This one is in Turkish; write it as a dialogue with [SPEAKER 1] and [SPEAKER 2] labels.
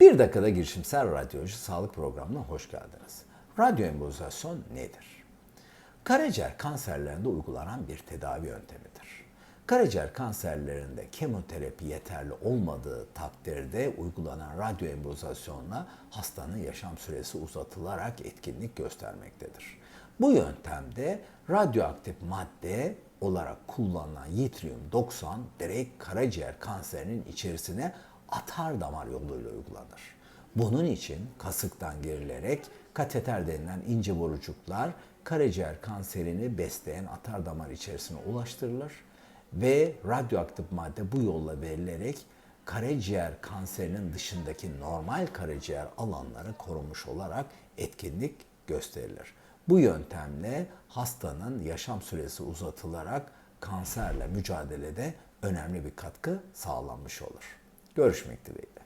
[SPEAKER 1] Bir dakikada girişimsel radyoloji sağlık programına hoş geldiniz. Radyo embolizasyon nedir? Karaciğer kanserlerinde uygulanan bir tedavi yöntemidir. Karaciğer kanserlerinde kemoterapi yeterli olmadığı takdirde uygulanan radyo embolizasyonla hastanın yaşam süresi uzatılarak etkinlik göstermektedir. Bu yöntemde radyoaktif madde olarak kullanılan yttrium 90 direkt karaciğer kanserinin içerisine atar damar yoluyla uygulanır. Bunun için kasıktan girilerek kateter denilen ince borucuklar karaciğer kanserini besleyen atar damar içerisine ulaştırılır ve radyoaktif madde bu yolla verilerek karaciğer kanserinin dışındaki normal karaciğer alanları korunmuş olarak etkinlik gösterilir. Bu yöntemle hastanın yaşam süresi uzatılarak kanserle mücadelede önemli bir katkı sağlanmış olur. Görüşmek dileğiyle.